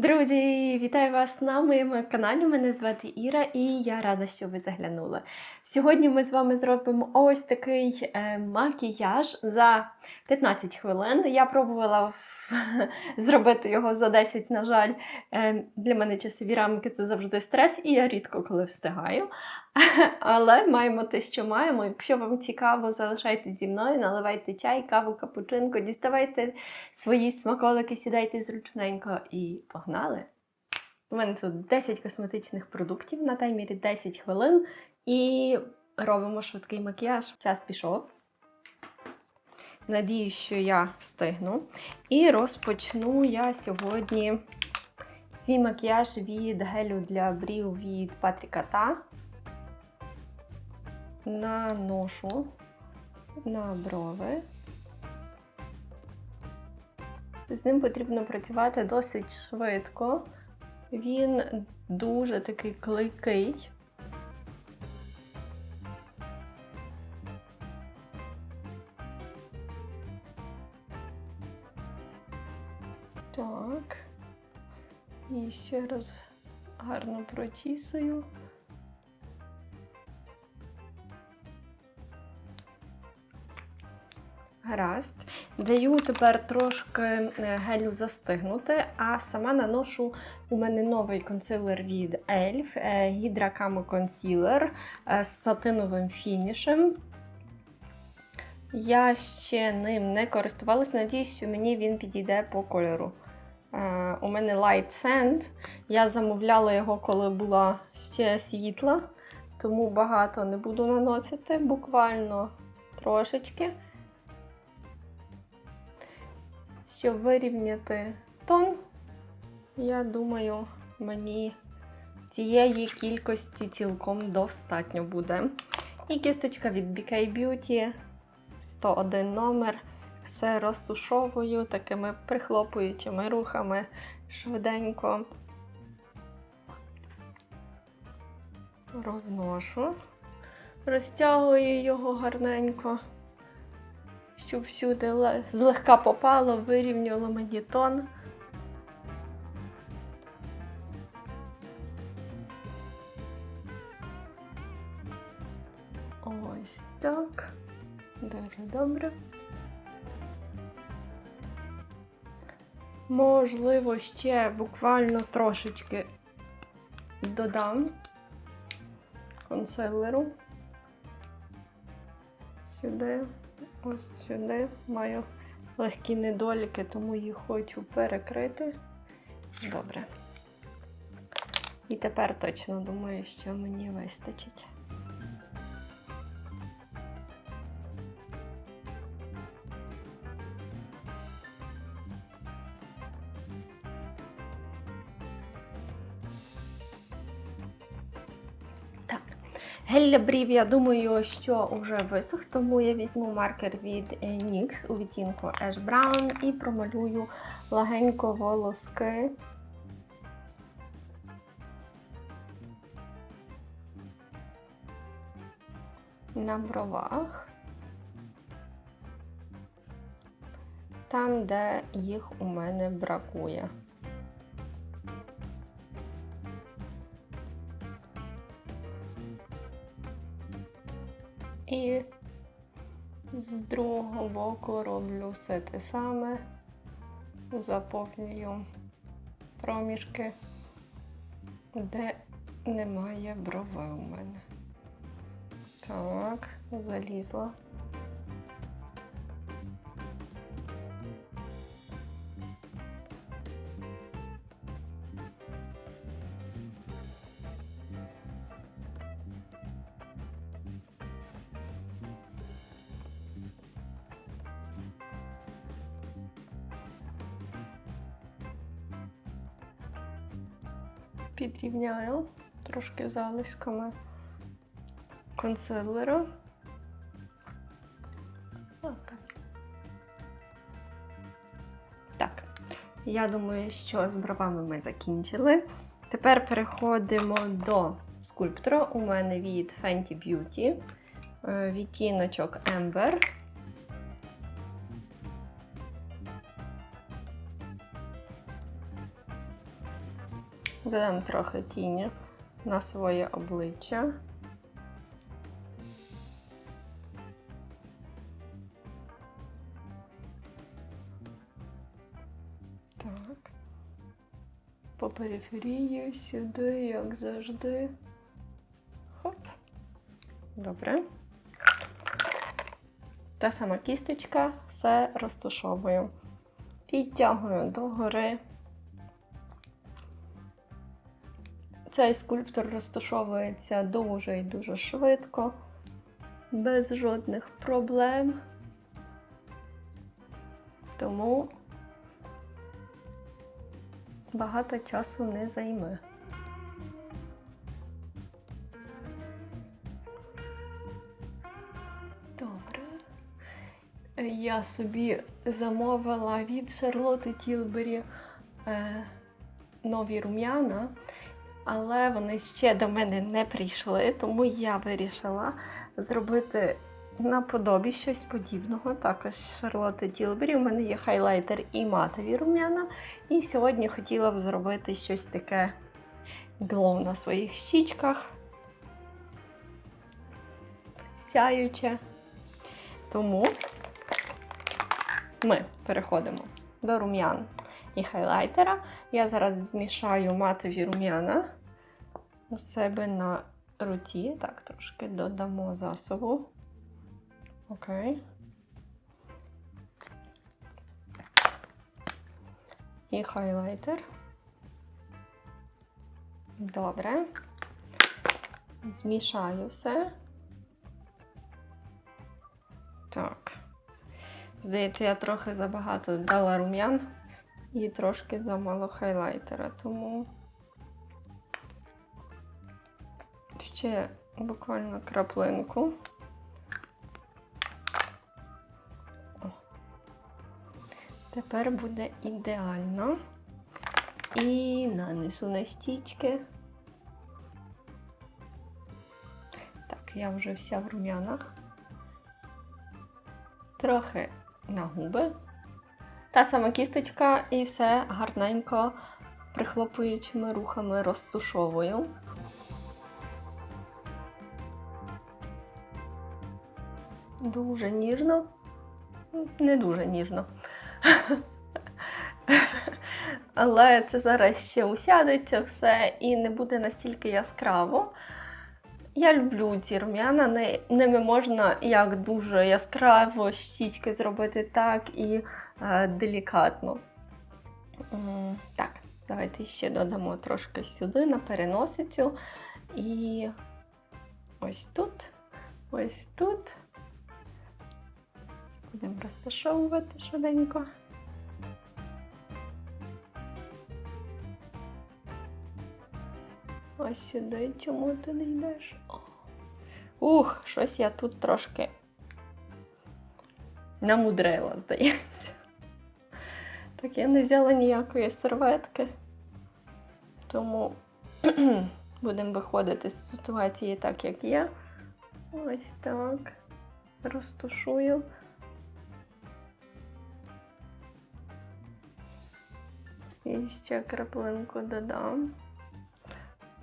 Друзі, вітаю вас на моєму каналі. Мене звати Іра, і я рада, що ви заглянули. Сьогодні ми з вами зробимо ось такий е, макіяж за 15 хвилин. Я пробувала зробити його за 10, на жаль. Е, для мене часові рамки це завжди стрес, і я рідко коли встигаю. Але маємо те, що маємо. Якщо вам цікаво, залишайтесь зі мною, наливайте чай, каву, капучинко, діставайте свої смаколики, сідайте зручненько і погнали. У мене тут 10 косметичних продуктів на таймері 10 хвилин і робимо швидкий макіяж. Час пішов. Надіюсь, що я встигну. І розпочну я сьогодні свій макіяж від гелю для брів від Патріка Та. Наношу на брови. З ним потрібно працювати досить швидко. Він дуже такий клейкий. Так. І ще раз гарно прочісую. Гаразд. Даю тепер трошки е, гелю застигнути, а сама наношу у мене новий консилер від ELF е, Hydra Camo Concealer е, з сатиновим фінішем. Я ще ним не користувалась, надіюсь, що мені він підійде по кольору. У мене Light Sand. Я замовляла його, коли була ще світла, тому багато не буду наносити, буквально трошечки щоб вирівняти тон, я думаю, мені цієї кількості цілком достатньо буде. І кісточка від BK Beauty 101 номер. Все розтушовую такими прихлопуючими рухами швиденько. Розношу, розтягую його гарненько щоб всюди злегка попало, вирівняло мені тон. Ось так. Дуже добре. Можливо, ще буквально трошечки додам консилеру сюди. Ось сюди маю легкі недоліки, тому їх хочу перекрити. Добре. І тепер точно думаю, що мені вистачить. Гель брів, я думаю, що вже висох, тому я візьму маркер від NYX у відтінку Ash Brown і промалюю легенько волоски. На бровах. Там, де їх у мене бракує. І з другого боку роблю все те саме, заповнюю проміжки, де немає брови у мене. Так, залізла. Підрівняю трошки залишками консилера. Так. Я думаю, що з бровами ми закінчили. Тепер переходимо до скульптора. У мене від Fenty Beauty е, відтіночок Amber. Додам трохи тіні на своє обличчя. Так. По периферії сюди, як завжди. Хоп. Добре. Та сама кісточка, все розташовую. Підтягую догори. Цей скульптор розташовується дуже і дуже швидко, без жодних проблем. Тому багато часу не займе. Добре. Я собі замовила від Шарлоти Тілбері нові рум'яна, але вони ще до мене не прийшли, тому я вирішила зробити наподобі щось подібного. Також з Шарлоти Тілбері. У мене є хайлайтер і матові рум'яна. І сьогодні хотіла б зробити щось таке глоу на своїх щічках. Сяюче. Тому ми переходимо до рум'ян і хайлайтера. Я зараз змішаю матові рум'яна у себе на руці. Так, трошки додамо засобу. Окей. І хайлайтер. Добре. Змішаю все. Так. Здається, я трохи забагато дала рум'ян і трошки замало хайлайтера, тому ще буквально краплинку. Тепер буде ідеально. І нанесу на щічки. Так, я вже вся в рум'янах. Трохи на губи. Та сама кісточка і все гарненько прихлопуючими рухами розтушовую. Дуже ніжно, не дуже ніжно. Але це зараз ще усядеться все і не буде настільки яскраво. Я люблю ці рум'яна, не- ними можна як дуже яскраво щічки зробити, так і е, делікатно. Так, давайте ще додамо трошки сюди на переносицю. І ось тут, ось тут. Будемо розташовувати швиденько. Ось сюди, чому ти не йдеш? Ух, щось я тут трошки намудрила, здається. Так, я не взяла ніякої серветки, тому будемо виходити з ситуації так, як є. Ось так. Розтушую. І ще краплинку додам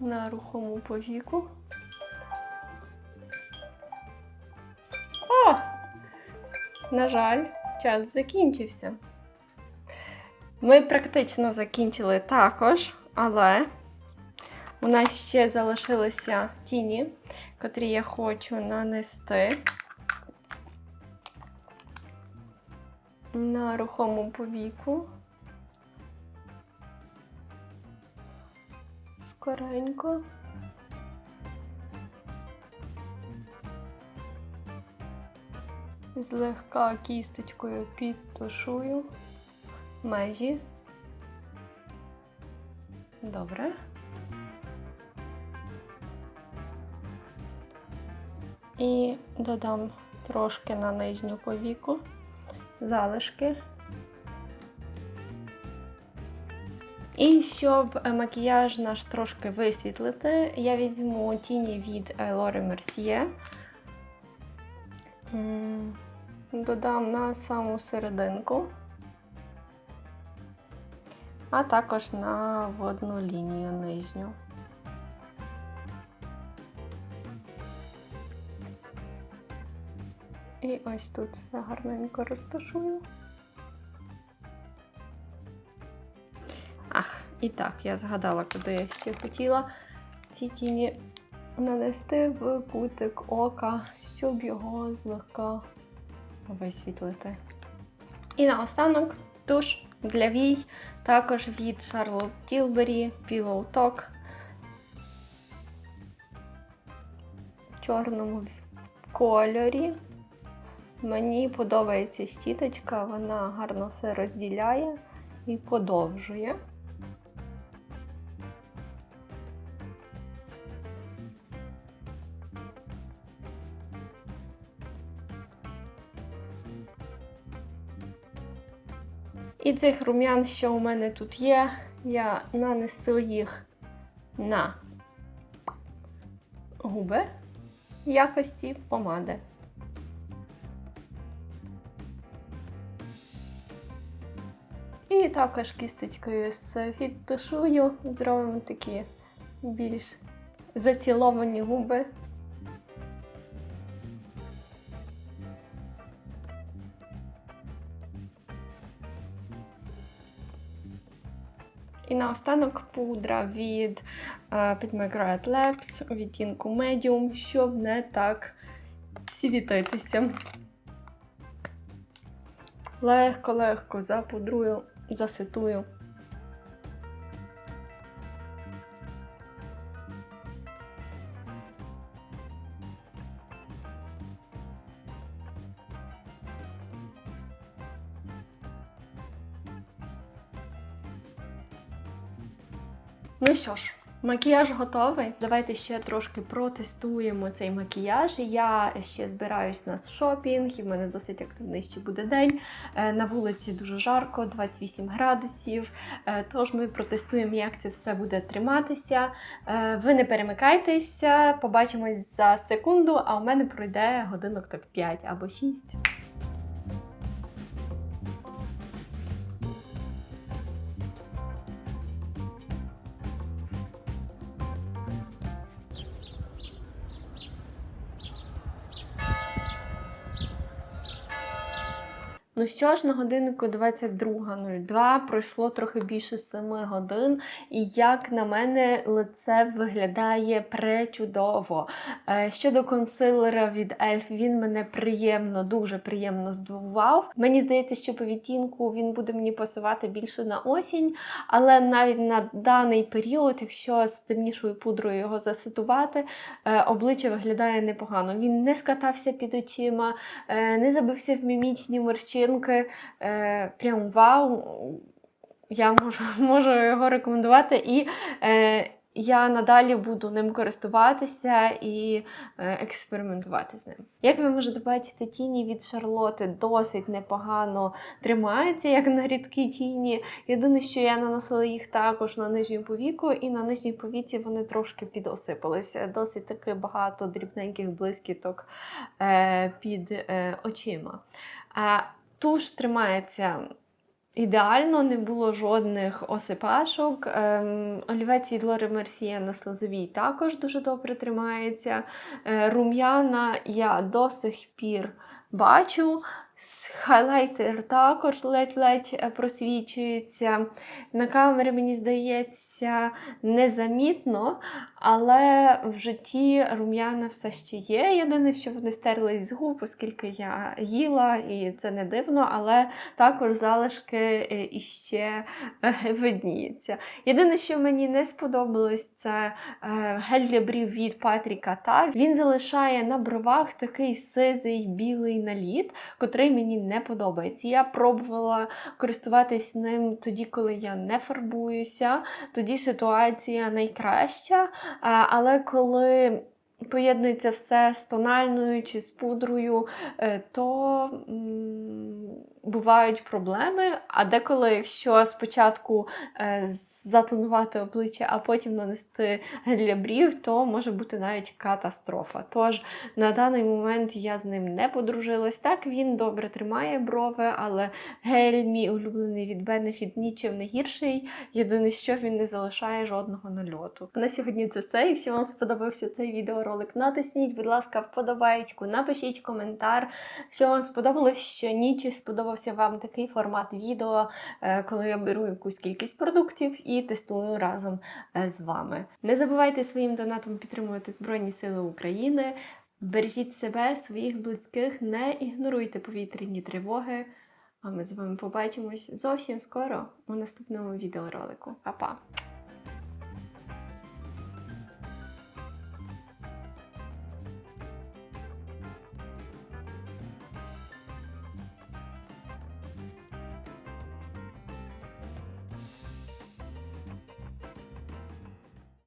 на рухому повіку. О! На жаль, час закінчився. Ми практично закінчили також, але у нас ще залишилися тіні, котрі я хочу нанести на рухому повіку. Скоренько. Злегка кісточкою підтушую межі. Добре. І додам трошки на нижню повіку залишки. І щоб е, макіяж наш трошки висвітлити, я візьму тіні від Laura Mercier. Додам на саму серединку. а також на водну лінію нижню. І ось тут все гарненько розташую. І так, я згадала, куди я ще хотіла ці тіні нанести в кутик ока, щоб його злегка висвітлити. І наостанок туш для вій, також від Charlotte Tilbury Pillow Talk в чорному кольорі. Мені подобається щіточка, вона гарно все розділяє і подовжує. І цих рум'ян, що у мене тут є, я нанесу їх на губи якості помади. І також кісточкою з фіттушую зробимо такі більш заціловані губи. І наостанок пудра від е, Pit McGrath Labs відтінку Medium, щоб не так світитися. Легко-легко запудрую, заситую. Ну що ж, макіяж готовий. Давайте ще трошки протестуємо цей макіяж. Я ще збираюсь на шопінг, і в мене досить активний ще буде день. Е, На вулиці дуже жарко, 28 градусів. Е, Тож ми протестуємо, як це все буде триматися. Е, Ви не перемикайтеся, побачимось за секунду, а у мене пройде годинок так 5 або 6. Ну що ж, на годиннику 22.02 пройшло трохи більше 7 годин, і як на мене, лице виглядає пречудово. Е, Щодо консилера від Elf, він мене приємно, дуже приємно здивував. Мені здається, що по відтінку він буде мені пасувати більше на осінь, але навіть на даний період, якщо з темнішою пудрою його заситувати, е, обличчя виглядає непогано. Він не скатався під очима, е, не забився в мімічні морщинки. Е, Прям вау! Я можу, можу його рекомендувати. І е, я надалі буду ним користуватися і е, експериментувати з ним. Як ви можете бачити, тіні від Шарлоти досить непогано тримаються, як на рідкі тіні. Єдине, що я наносила їх також на нижню повіку, і на нижній повіці вони трошки підосипалися. Досить таки багато дрібненьких блискіток е, під очима. Туш тримається ідеально, не було жодних осипашок. Ем, олівець від Лори Мерсіє на слезовій також дуже добре тримається. Е, рум'яна я до сих пір бачу. Хайлайтер також ледь-ледь е, просвічується. На камері, мені здається, незамітно, але в житті рум'яна все ще є. Єдине, що вони стерлись з губ, оскільки я їла, і це не дивно, але також залишки е, іще е, видніються. Єдине, що мені не сподобалось, це гель для брів від Патріка Та. Він залишає на бровах такий сизий білий наліт, котрий мені не подобається. Я пробувала користуватись ним тоді, коли я не фарбуюся, тоді ситуація найкраща. Але коли поєднується все з тональною чи з пудрою, е, то бувають проблеми, а деколи, якщо спочатку е, затонувати обличчя, а потім нанести гель брів, то може бути навіть катастрофа. Тож на даний момент я з ним не подружилась. Так він добре тримає брови, але гель, мій улюблений від Benefit, нічим не гірший. Єдине, що він не залишає жодного нальоту. На сьогодні це все. Якщо вам сподобався цей відеоролик, натисніть, будь ласка, вподобайку, напишіть коментар, що вам сподобалось, що ні, чи сподобався вам такий формат відео, е, коли я беру якусь кількість продуктів і тестую разом е, з вами. Не забувайте своїм донатом підтримувати Збройні Сили України. Бережіть себе, своїх близьких, не ігноруйте повітряні тривоги. А ми з вами побачимось зовсім скоро у наступному відеоролику. Па-па!